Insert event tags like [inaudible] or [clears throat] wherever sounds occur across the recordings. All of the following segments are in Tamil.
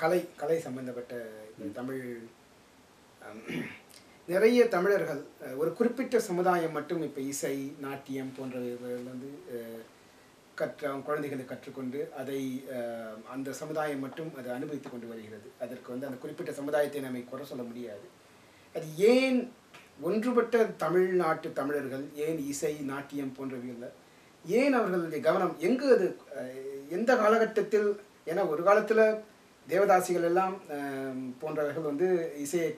கலை கலை சம்பந்தப்பட்ட தமிழ் நிறைய தமிழர்கள் ஒரு குறிப்பிட்ட சமுதாயம் மட்டும் இப்போ இசை நாட்டியம் போன்றவைகள் வந்து கற்ற குழந்தைகளை கற்றுக்கொண்டு அதை அந்த சமுதாயம் மட்டும் அதை அனுபவித்துக் கொண்டு வருகிறது. அதற்கு வந்து அந்த குறிப்பிட்ட சமுதாயத்தை நம்மை குறை சொல்ல முடியாது. அது ஏன் ஒன்றுபட்ட தமிழ்நாட்டு தமிழர்கள் ஏன் இசை நாட்டியம் போன்றவைகளில் ஏன் அவர்களுடைய கவனம் எங்கு அது எந்த காலகட்டத்தில் ஏன்னா ஒரு காலத்தில் தேவதாசிகள் எல்லாம் போன்றவர்கள் வந்து இசையை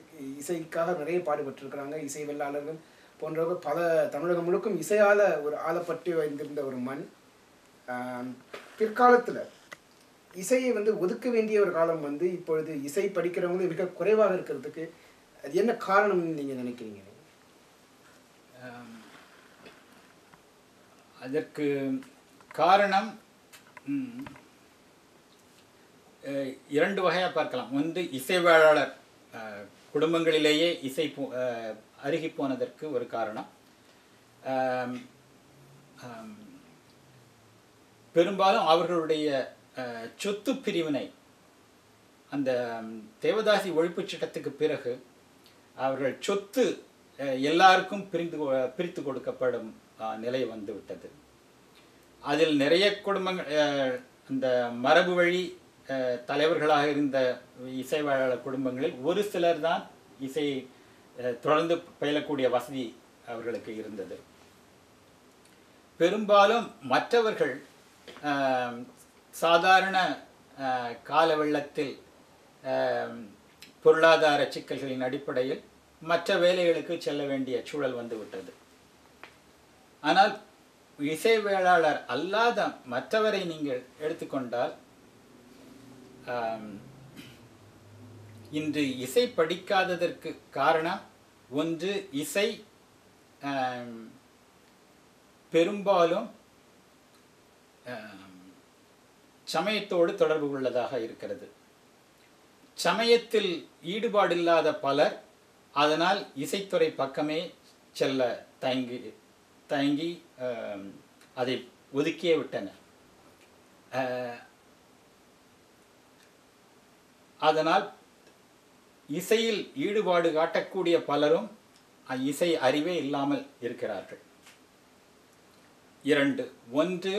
இசைக்காக நிறைய பாடுபட்டிருக்கிறாங்க. இசை வெள்ளாளர்கள் போன்றவர்கள் பல தமிழகம் முழுக்கும் இசையால் ஒரு ஆளப்பட்டு வைந்திருந்த ஒரு மண். பிற்காலத்தில் இசையை வந்து ஒதுக்க வேண்டிய ஒரு காலம் வந்து இப்பொழுது இசை படிக்கிறவங்க மிக குறைவாக இருக்கிறதுக்கு அது என்ன காரணம்னு நீங்கள் நினைக்கிறீங்க? அதற்கு காரணம் இரண்டு வகையாக பார்க்கலாம். வந்து இசைவாளர் குடும்பங்களிலேயே இசை போ அருகி போனதற்கு ஒரு காரணம். பெரும்பாலும் அவர்களுடைய சொத்து பிரிவினை அந்த தேவதாசி ஒழிப்புச் சட்டத்துக்கு பிறகு அவர்கள் சொத்து எல்லாருக்கும் பிரிந்து கொ- பிரித்து கொடுக்கப்படும் நிலை வந்துவிட்டது. அதில் நிறைய குடும்பங்கள் அந்த மரபு வழி தலைவர்களாக இருந்த இசைவாழாளர் குடும்பங்களில் ஒரு சிலர் தான் இசை தொடர்ந்து பயிலக்கூடிய வசதி அவர்களுக்கு இருந்தது. பெரும்பாலும் மற்றவர்கள் சாதாரண கால வெள்ளத்தில் பொருளாதார சிக்கல்களின் அடிப்படையில் மற்ற வேலைகளுக்கு செல்ல வேண்டிய சூழல் வந்துவிட்டது. ஆனால் இசை வேளாளர் அல்லாத மற்றவரை நீங்கள் எடுத்துக்கொண்டால் இன்று இசை படிக்காததற்கு காரணம் ஒன்று இசை பெரும்பாலும் சமயத்தோடு தொடர்பு உள்ளதாக இருக்கிறது. சமயத்தில் ஈடுபாடில்லாத பலர் அதனால் இசைத்துறை பக்கமே செல்ல தயங்கி தயங்கி அதை ஒதுக்கியே விட்டனர். அதனால் இசையில் ஈடுபாடு காட்டக்கூடிய பலரும் அ- இசை அறிவே இல்லாமல் இருக்கிறார்கள். இரண்டு ஒன்று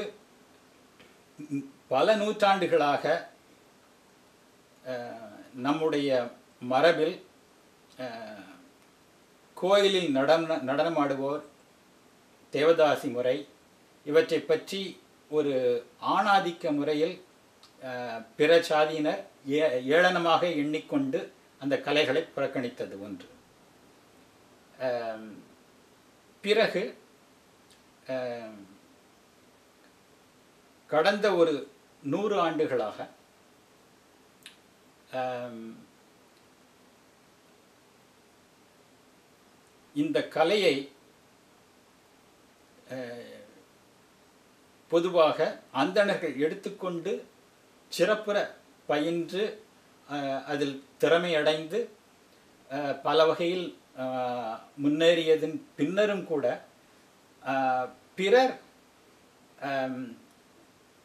பல நூற்றாண்டுகளாக நம்முடைய மரபில் கோயிலில் நடன நடனமாடுவோர் தேவதாசி முறை இவற்றை பற்றி ஒரு ஆணாதிக்க முறையில் பிற சாதியினர் ஏ ஏளனமாக எண்ணிக்கொண்டு அந்த கலைகளை புறக்கணித்தது ஒன்று. பிறகு கடந்த ஒரு நூறு ஆண்டுகளாக இந்த கலையை பொதுவாக அந்தணர்கள் எடுத்துக்கொண்டு சிறப்புற பயின்று அதில் திறமையடைந்து பல வகையில் முன்னேறியதன் பின்னரும் கூட பிறர்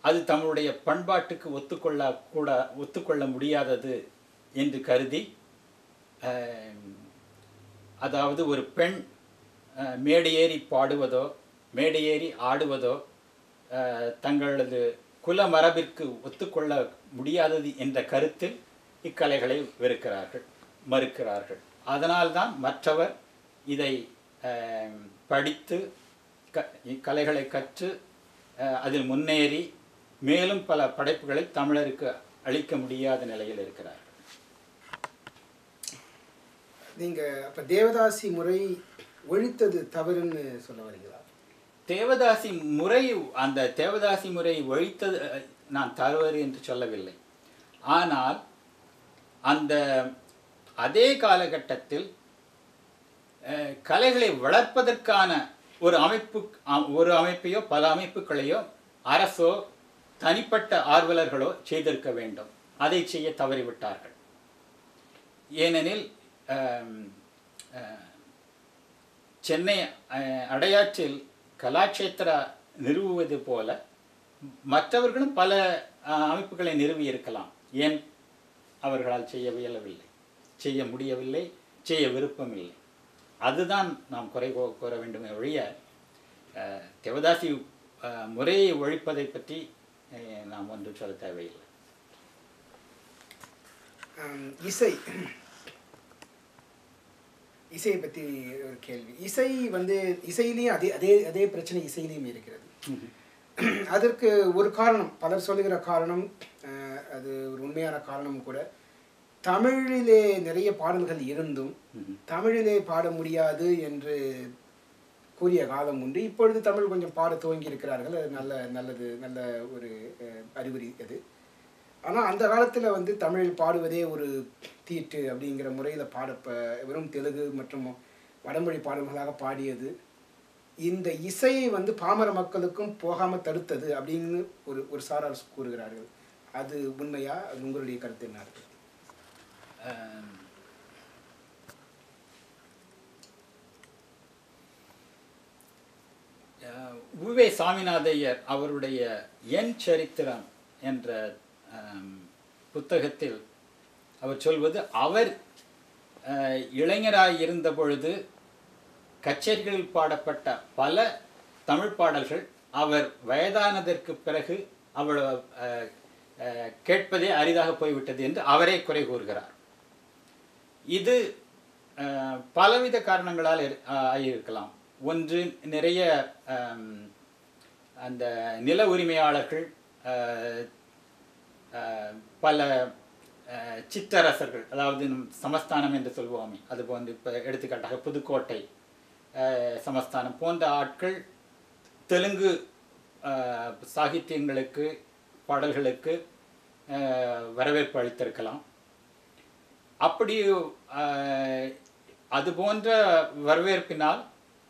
அது தம்முடைய பண்பாட்டுக்கு ஒத்துக்கொள்ள கூட ஒத்துக்கொள்ள முடியாதது என்று கருதி அதாவது ஒரு பெண் மேடையேறி பாடுவதோ மேடையேறி ஆடுவதோ தங்களது குல மரபிற்கு ஒத்துக்கொள்ள முடியாதது என்ற கருத்தில் இக்கலைகளை வெறுக்கிறார்கள் மறுக்கிறார்கள். அதனால்தான் மற்றவர் இதை படித்து க இக்கலைகளை கற்று அதில் முன்னேறி மேலும் பல படைப்புகளை தமிழருக்கு அளிக்க முடியாத நிலையில் இருக்கிறார்கள் நீங்கள் அப்போ தேவதாசி முறை ஒழித்தது தவறுன்னு சொல்ல வரீங்களா? தேவதாசி முறை அந்த தேவதாசி முறை ஒழித்தது நான் தவறு என்று சொல்லவில்லை. ஆனால் அந்த அதே காலகட்டத்தில் கலைகளை வளர்ப்பதற்கான ஒரு அமைப்பு ஒரு அமைப்பையோ பல அமைப்புகளையோ அரசோ தனிப்பட்ட ஆர்வலர்களோ செய்திருக்க வேண்டும். அதை செய்ய தவறிவிட்டார்கள். ஏனெனில் சென்னை அடையாற்றில் கலாட்சேத்திரா நிறுவுவது போல மற்றவர்களும் பல அமைப்புகளை நிறுவி இருக்கலாம். ஏன்? அவர்களால் செய்ய இயலவில்லை. செய்ய முடியவில்லை செய்ய விருப்பமில்லை அதுதான் நாம் குறை கூற வேண்டுமே ஒழிய தேவதாசி முறையை ஒழிப்பதை பற்றி நாம் ஒன்று சொல்ல தேவையில்லை. இசை. இசையை பற்றி ஒரு கேள்வி. இசை வந்து இசையிலையும் அதே அதே அதே பிரச்சனை இசையிலையும் இருக்கிறது. [clears throat] அதற்கு ஒரு காரணம். பலர் சொல்லுகிற காரணம் அது ஒரு உண்மையான காரணம் கூட. தமிழிலே நிறைய பாடல்கள் இருந்தும். தமிழிலே பாட முடியாது என்று கூறிய காலம் உண்டு. இப்பொழுது தமிழ் கொஞ்சம் பாட துவங்கி இருக்கிறார்கள். அது நல்ல நல்லது நல்ல ஒரு அறிகுறி அது. ஆனால் அந்த காலத்தில் வந்து தமிழில் பாடுவதே ஒரு தீட்டு அப்படிங்கிற முறையில் பாட ப- வெறும் தெலுங்கு மற்றும் வடமொழி பாடல்களாக பாடியது. இந்த இசையை வந்து பாமர மக்களுக்கும் போகாமல் தடுத்தது அப்படின்னு ஒரு ஒரு சாரார் கூறுகிறார்கள். அது உண்மையா? அது உங்களுடைய கருத்து என்ன? இருக்கு உவே சாமிநாதையர் அவருடைய என் சரித்திரம் என்ற புத்தகத்தில் அவர் சொல்வது அவர் அஹ், இளைஞராய் இருந்த பொழுது கச்சேரிகளில் பாடப்பட்ட பல தமிழ் பாடல்கள் அவர் வயதானதற்கு பிறகு அவ்வளவு கேட்பதே அரிதாக போய்விட்டது என்று அவரே குறை கூறுகிறார். இது பலவித காரணங்களால் ஆகியிருக்கலாம். ஒன்று நிறைய அந்த நில உரிமையாளர்கள் பல சித்தரசர்கள் சிற்றரசர்கள் அதாவது சமஸ்தானம் என்று சொல்வோமே அது போன்று இப்போ எடுத்துக்காட்டாக புதுக்கோட்டை சமஸ்தானம் போன்ற ஆட்கள் தெலுங்கு சாகித்யங்களுக்கு பாடல்களுக்கு வரவேற்பு அளித்திருக்கலாம். அப்படி அது போன்ற வரவேற்பினால்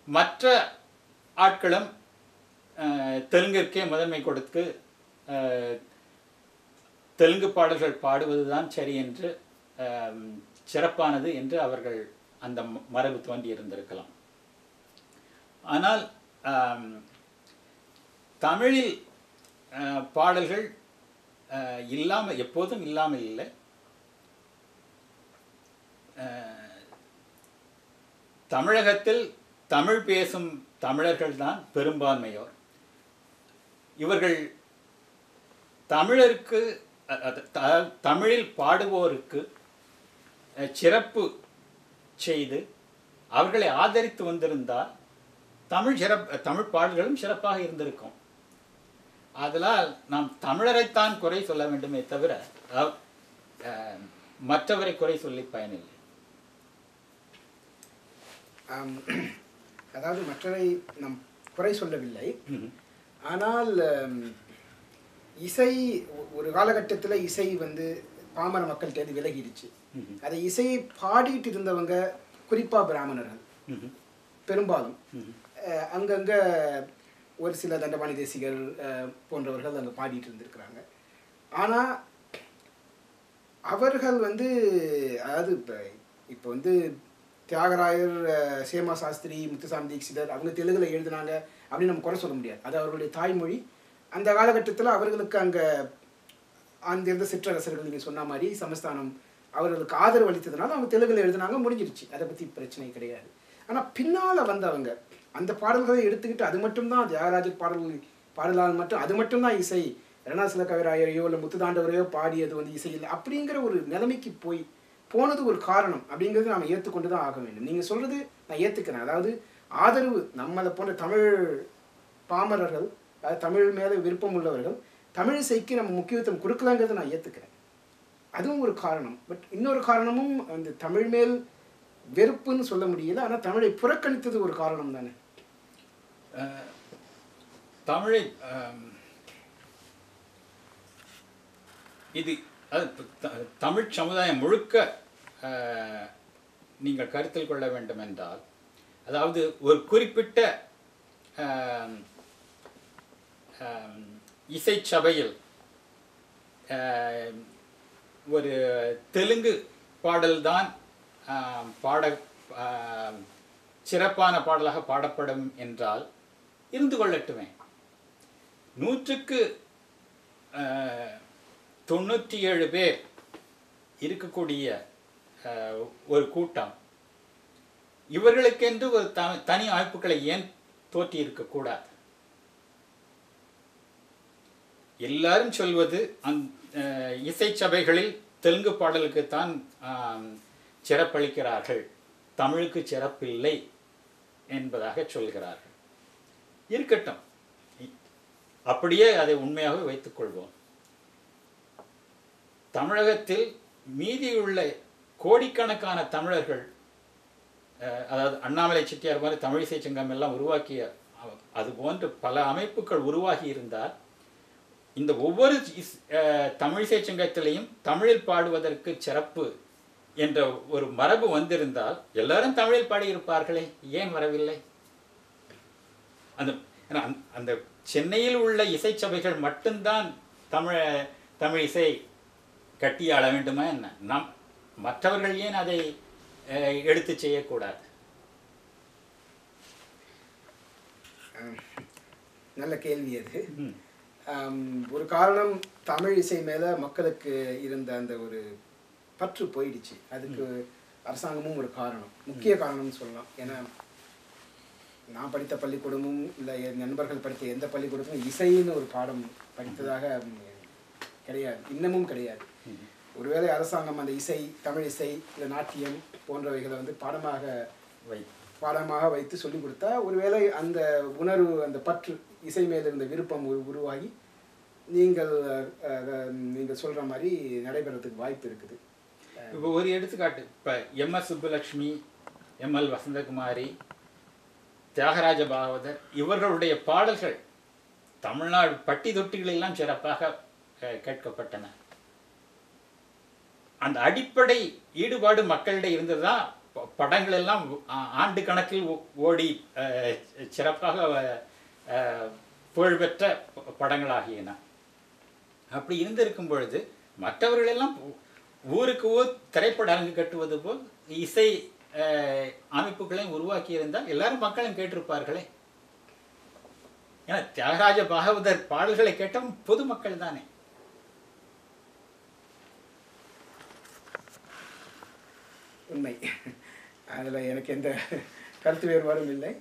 மற்ற ஆட்களும் தெலுங்கிற்கே முதன்மை கொடுத்து தெலுங்கு பாடல்கள் பாடுவதுதான் சரி என்று சிறப்பானது என்று அவர்கள் அந்த மரபு தோண்டி இருந்திருக்கலாம் ஆனால் தமிழில் பாடல்கள் இல்லாமல் எப்போதும் இல்லாமல் இல்லை. தமிழகத்தில் தமிழ் பேசும் தமிழர்கள் தான் பெரும்பான்மையோர். இவர்கள் தமிழருக்கு த- தமிழில் பாடுவோருக்கு சிறப்பு செய்து அவர்களை ஆதரித்து வந்திருந்தால் தமிழ் சிறப் தமிழ் பாடல்களும் சிறப்பாக இருந்திருக்கும். அதனால் நாம் தமிழரைத்தான் குறை சொல்ல வேண்டுமே தவிர மற்றவரை குறை சொல்லி பயனில்லை. அதாவது மற்றவை நாம் குறை சொல்லவில்லை. ஆனால் இசை ஒரு காலகட்டத்தில் இசை வந்து பாமர மக்கள்கிட்ட விலகிடுச்சு. அதை இசையை பாடிட்டு இருந்தவங்க குறிப்பாக பிராமணர்கள். பெரும்பாலும். அங்கங்கே ஒரு சில தண்டபாணி தேசிகர் போன்றவர்கள் அங்கே பாடிட்டு இருந்திருக்கிறாங்க. ஆனால் அவர்கள் வந்து அதாவது இப்போ இப்போ வந்து தியாகராயர் சேமா சாஸ்திரி முத்துசாமி தீட்சிதர் அவங்க தெலுங்கில் எழுதினாங்க அப்படின்னு நம்ம குறை சொல்ல முடியாது. அது அவர்களுடைய தாய்மொழி. அந்த காலகட்டத்தில் அவர்களுக்கு அங்கே அங்கிருந்த சிற்றரசர்கள் நீங்கள் சொன்ன மாதிரி சமஸ்தானம் அவர்களுக்கு ஆதரவு அளித்ததுனால அவங்க தெலுங்கில் எழுதினாங்க முடிஞ்சிருச்சு அதை பற்றி பிரச்சனை கிடையாது. ஆனால் பின்னால் வந்தவங்க அந்த பாடல்களை எடுத்துக்கிட்டு அது மட்டும்தான் தியாகராஜர் பாடல்கள் பாடலால் மட்டும் அது மட்டும்தான் இசை. ரணாசில கவிராயரையோ இல்லை முத்துதாண்டவரையோ பாடியது வந்து இசை இல்லை. அப்படிங்கிற ஒரு நிலைமைக்கு போய் போனது ஒரு காரணம் அப்படிங்கிறது நாம் ஏற்றுக்கொண்டு தான் ஆக வேண்டும். நீங்கள் சொல்கிறது நான் ஏற்றுக்கிறேன் அதாவது ஆதரவு நம்மளை போன்ற தமிழ் பாமரர்கள் அதாவது தமிழ் மேலே விருப்பம் உள்ளவர்கள் தமிழ் இசைக்கு நம்ம முக்கியத்துவம் கொடுக்கலாங்கிறத நான் ஏற்றுக்கிறேன் அதுவும் ஒரு காரணம். பட் இன்னொரு காரணமும் அந்த தமிழ் மேல் வெறுப்புன்னு சொல்ல முடியல. ஆனால் தமிழை புறக்கணித்தது ஒரு காரணம் தானே. தமிழை இது அது த- தமிழ் சமுதாயம் முழுக்க நீங்கள் கருத்தில் கொள்ள வேண்டும் என்றால் அதாவது ஒரு குறிப்பிட்ட இசைச்சபையில் ஒரு தெலுங்கு பாடல்தான் பாட சிறப்பான பாடலாக பாடப்படும் என்றால் இருந்து கொள்ளட்டுமே நூற்றுக்கு ஆஹ், தொண்ணூற்றி ஏழு பேர் இருக்கக்கூடிய ஒரு கூட்டம். இவர்களுக்கென்று ஒரு த தனி அமைப்புகளை ஏன் தோற்றி இருக்கக்கூடாது எல்லாரும் சொல்வது அந் அஹ், இசை சபைகளில் தெலுங்கு பாடலுக்கு தான் சிறப்பளிக்கிறார்கள். தமிழுக்கு சிறப்பில்லை என்பதாக சொல்கிறார்கள். இருக்கட்டும். அப்படியே அதை உண்மையாக வைத்துக்கொள்வோம் தமிழகத்தில் மீதியுள்ள கோடிக்கணக்கான தமிழர்கள் அதாவது அண்ணாமலை செட்டியார் மாதிரி தமிழிசை சங்கம் எல்லாம் உருவாக்கிய அது போன்ற பல அமைப்புகள் உருவாகி இருந்தால் இந்த ஒவ்வொரு தமிழிசை சங்கத்திலையும் தமிழில் பாடுவதற்கு சிறப்பு என்ற ஒரு மரபு வந்திருந்தால் எல்லாரும் தமிழில் பாடியிருப்பார்களே ஏன் வரவில்லை? அந்த ஏன்னா அந்த- சென்னையில் உள்ள இசைச்சபைகள் மட்டும்தான் தமிழ தமிழ் இசை கட்டி ஆள வேண்டுமா என்ன? நம் மற்றவர்கள் ஏன் அதை எடுத்து செய்யக்கூடாது. நல்ல கேள்வி அது. ஒரு காரணம் தமிழ் இசை மேல மக்களுக்கு இருந்த அந்த ஒரு பற்று போயிடுச்சு. அதுக்கு அரசாங்கமும் ஒரு காரணம். முக்கிய காரணம்னு சொல்லலாம். ஏன்னா நான் படித்த பள்ளிக்கூடமும் இல்லை என் நண்பர்கள் படித்த எந்த பள்ளிக்கூடமும் இசைன்னு ஒரு பாடம் படித்ததாக கிடையாது. இன்னமும் கிடையாது. ஒருவேளை அரசாங்கம் அந்த இசை தமிழ் இசை இல்லை நாட்டியம் போன்றவைகளை வந்து பாடமாக வை பாடமாக வைத்து சொல்லிக் கொடுத்தா ஒருவேளை அந்த உணர்வு அந்த பற்று இசை மேல் இருந்த விருப்பம் உருவாகி நீங்கள் நீங்கள் சொல்கிற மாதிரி நடைபெறதுக்கு வாய்ப்பு இருக்குது. இப்போ ஒரு எடுத்துக்காட்டு. இப்போ எம்எஸ் சுப்புலட்சுமி எம்எல் வசந்தகுமாரி தியாகராஜ பாகவதர் இவர்களுடைய பாடல்கள் தமிழ்நாடு பட்டி தொட்டிகளெல்லாம் சிறப்பாக கேட்கப்பட்டன. அந்த அடிப்படை ஈடுபாடு மக்களிடையே இருந்ததுதான் தான் படங்கள் எல்லாம் ஆண்டு கணக்கில் ஓ- ஓடி சிறப்பாக புகழ்பெற்ற படங்களாகியன. அப்படி இருந்திருக்கும் பொழுது மற்றவர்களெல்லாம் ஊருக்கு ஊர் திரைப்பட அரங்கு கட்டுவது போல் இசை அமைப்புகளையும் உருவாக்கி இருந்தால் எல்லாரும் மக்களும் கேட்டிருப்பார்களே. ஏன்னா தியாகராஜ பாகவதர் பாடல்களை கேட்டவன் பொதுமக்கள் தானே. உண்மை. அதில் எனக்கு எந்த கருத்து வேறுபாடும் இல்லை.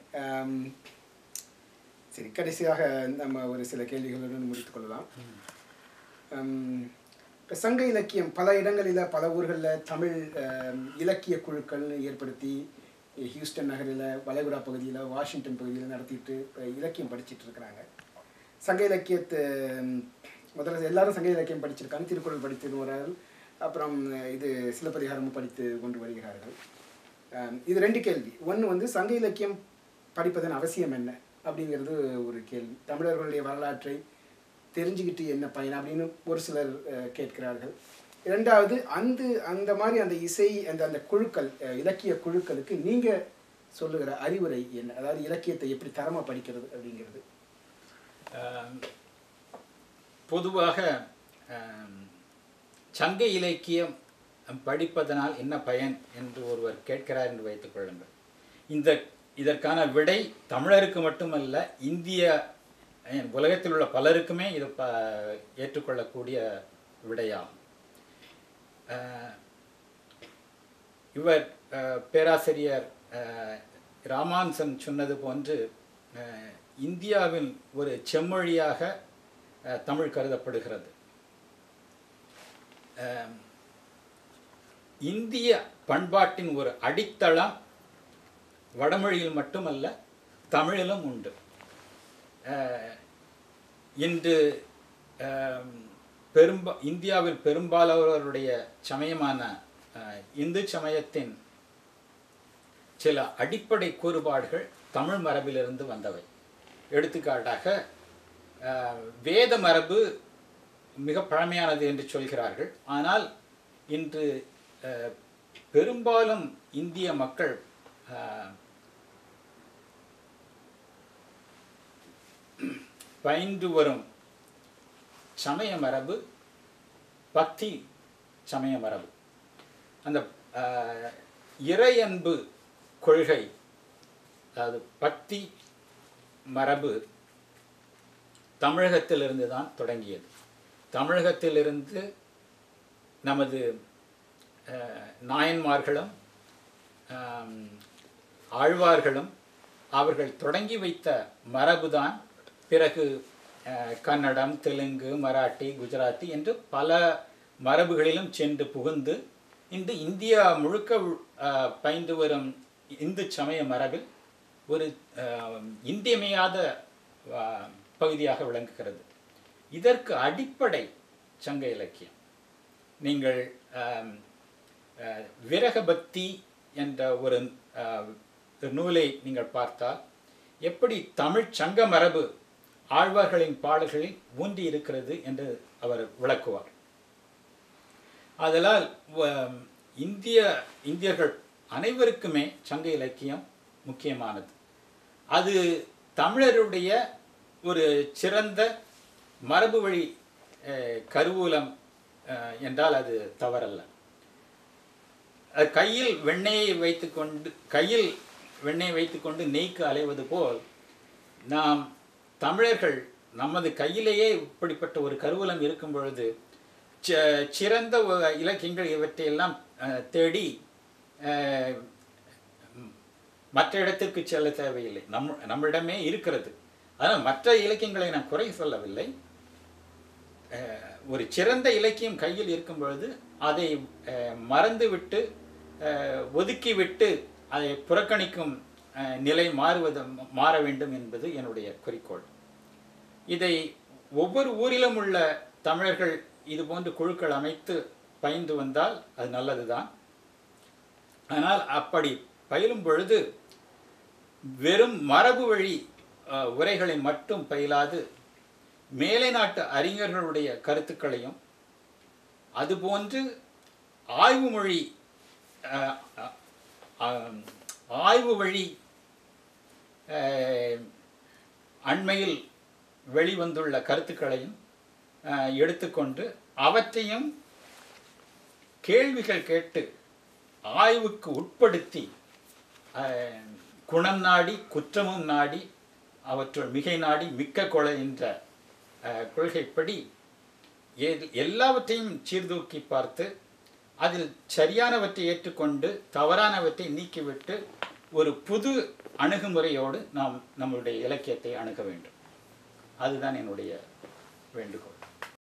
சரி கடைசியாக நம்ம ஒரு சில கேள்விகளுடன் முடித்துக் கொள்ளலாம். இப்போ சங்க இலக்கியம் பல இடங்களில் பல ஊர்களில் தமிழ் இலக்கிய குழுக்கள் ஏற்படுத்தி ஹியூஸ்டன் நகரில் வளைகுடா பகுதியில் வாஷிங்டன் பகுதியில் நடத்திட்டு இலக்கியம் படிச்சிட்டு இருக்கிறாங்க. சங்க இலக்கியத்து முதல்ல எல்லாரும் சங்க இலக்கியம் படிச்சிருக்காங்க. திருக்குறள் படித்து வருகிறார்கள் அப்புறம் இது சிலப்பதிகாரமும் படித்து கொண்டு வருகிறார்கள். இது ரெண்டு கேள்வி. ஒன்று வந்து சங்க இலக்கியம் படிப்பதன் அவசியம் என்ன? அப்படிங்கிறது ஒரு கேள்வி. தமிழர்களுடைய வரலாற்றை தெரிஞ்சுக்கிட்டு என்ன பயன் அப்படின்னு ஒரு சிலர் கேட்கிறார்கள். இரண்டாவது அந்த அந்த மாதிரி அந்த இசை அந்த அந்த குழுக்கள் இலக்கிய குழுக்களுக்கு நீங்கள் சொல்லுகிற அறிவுரை என்ன? அதாவது இலக்கியத்தை எப்படி தரமாக படிக்கிறது அப்படிங்கிறது. பொதுவாக சங்க இலக்கியம் படிப்பதனால் என்ன பயன் என்று ஒருவர் கேட்கிறார் என்று வைத்துக் கொள்ளுங்கள். இந்த இதற்கான விடை தமிழருக்கு மட்டுமல்ல இந்திய உலகத்தில் உள்ள பலருக்குமே இது ப ஏற்றுக்கொள்ளக்கூடிய விடையாகும். இவர் பேராசிரியர் அஹ், ராமானுசன் சொன்னது போன்று இந்தியாவில் ஒரு செம்மொழியாக தமிழ் கருதப்படுகிறது. இந்திய பண்பாட்டின் ஒரு அடித்தளம் வடமொழியில் மட்டுமல்ல தமிழிலும் உண்டு. இன்று அஹ், பெரும்பா இந்தியாவில் பெரும்பாலானவருடைய சமயமான இந்து சமயத்தின் சில அடிப்படை கூறுபாடுகள் தமிழ் மரபிலிருந்து வந்தவை. எடுத்துக்காட்டாக வேத மரபு மிக பழமையானது என்று சொல்கிறார்கள். ஆனால் இன்று பெரும்பாலும் இந்திய மக்கள் பயின்று வரும் சமய மரபு பக்தி சமய மரபு. அந்த இறையன்பு கொள்கை அதாவது பக்தி மரபு தமிழகத்திலிருந்து தான் தொடங்கியது. தமிழகத்திலிருந்து நமது நாயன்மார்களும் ஆழ்வார்களும் அவர்கள் தொடங்கி வைத்த மரபுதான் பிறகு கன்னடம் தெலுங்கு மராட்டி குஜராத்தி என்று பல மரபுகளிலும் சென்று புகுந்து இன்று இந்தியா முழுக்க பயின்று வரும் இந்து சமய மரபில் ஒரு இந்தியமையாத பகுதியாக விளங்குகிறது. இதற்கு அடிப்படை சங்க இலக்கியம். நீங்கள் விரகபக்தி என்ற ஒரு நூலை நீங்கள் பார்த்தால் எப்படி தமிழ் சங்க மரபு ஆழ்வார்களின் பாடல்களில் ஊன்றி இருக்கிறது என்று அவர் விளக்குவார். அதனால் இந்திய இந்தியர்கள் அனைவருக்குமே சங்க இலக்கியம் முக்கியமானது. அது தமிழருடைய ஒரு சிறந்த மரபு வழி கருவூலம் என்றால் அது தவறல்ல. கையில் வெண்ணெயை வைத்துக்கொண்டு கையில் வெண்ணெய் வைத்துக்கொண்டு நெய்க்கு அலைவது போல் நாம் தமிழர்கள் நமது கையிலேயே இப்படிப்பட்ட ஒரு கருவூலம் இருக்கும் பொழுது ச- சிறந்த இலக்கியங்கள் இவற்றையெல்லாம் தேடி மற்ற இடத்திற்கு செல்ல தேவையில்லை. நம் நம்மிடமே இருக்கிறது. ஆனால் மற்ற இலக்கியங்களை நான் குறை சொல்லவில்லை. ஒரு சிறந்த இலக்கியம் கையில் இருக்கும் பொழுது அதை மறந்துவிட்டு ஒதுக்கிவிட்டு அதை புறக்கணிக்கும் நிலை மாறுவது மாற வேண்டும் என்பது என்னுடைய குறிக்கோள். இதை ஒவ்வொரு ஊரிலும் உள்ள தமிழர்கள் இது போன்று குழுக்கள் அமைத்து பயின்று வந்தால் அது நல்லதுதான். ஆனால் அப்படி பயிலும் பொழுது வெறும் மரபு வழி உரைகளை மட்டும் பயிலாது மேலை நாட்டு அறிஞர்களுடைய கருத்துக்களையும் அதுபோன்று ஆய்வு மொழி ஆய்வு வழி அண்மையில் வெளிவந்துள்ள கருத்துக்களையும் எடுத்துக்கொண்டு அவற்றையும் கேள்விகள் கேட்டு ஆய்வுக்கு உட்படுத்தி குணம் நாடி குற்றமும் நாடி அவற்றுள் மிகை நாடி மிக்க கொலை என்ற கொள்கைப்படி எல்லாவற்றையும் சீர்தூக்கி பார்த்து அதில் சரியானவற்றை ஏற்றுக்கொண்டு தவறானவற்றை நீக்கிவிட்டு ஒரு புது அணுகுமுறையோடு நாம் நம்மளுடைய இலக்கியத்தை அணுக வேண்டும். அதுதான் என்னுடைய வேண்டுகோள்.